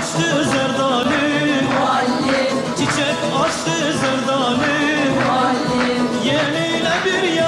açtı zerdali. Çiçek açtı zerdali. Yeniyle bir yar